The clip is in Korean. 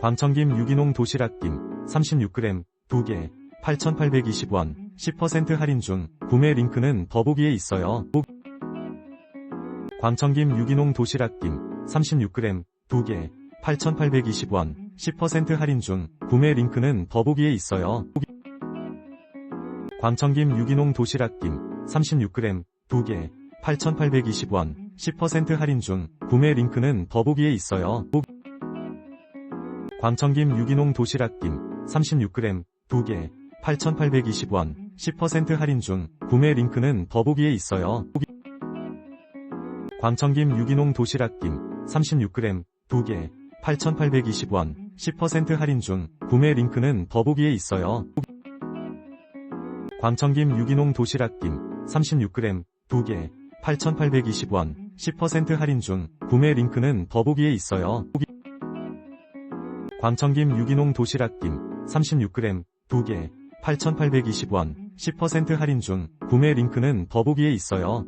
광천김 유기농 도시락김 36g 2개 8,820원 10% 할인 중 구매 링크는 더보기에 있어요. 광천김 유기농 도시락김 36g 2개 8,820원 10% 할인 중 구매 링크는 더보기에 있어요. 광천김 유기농 도시락김 36g 2개 8,820원 10% 할인 중 구매 링크는 더보기에 있어요. 광천김 유기농 도시락김 36g 2개 8,820원 10% 할인 중 구매 링크는 더보기에 있어요. 광천김 유기농 도시락김 36g 2개 8,820원 10% 할인 중 구매 링크는 더보기에 있어요. 광천김 유기농 도시락김 36g 2개 8,820원 10% 할인 중 구매 링크는 더보기에 있어요. 광천김 유기농 도시락김 36g 2개 8,820원 10% 할인 중 구매 링크는 더보기에 있어요.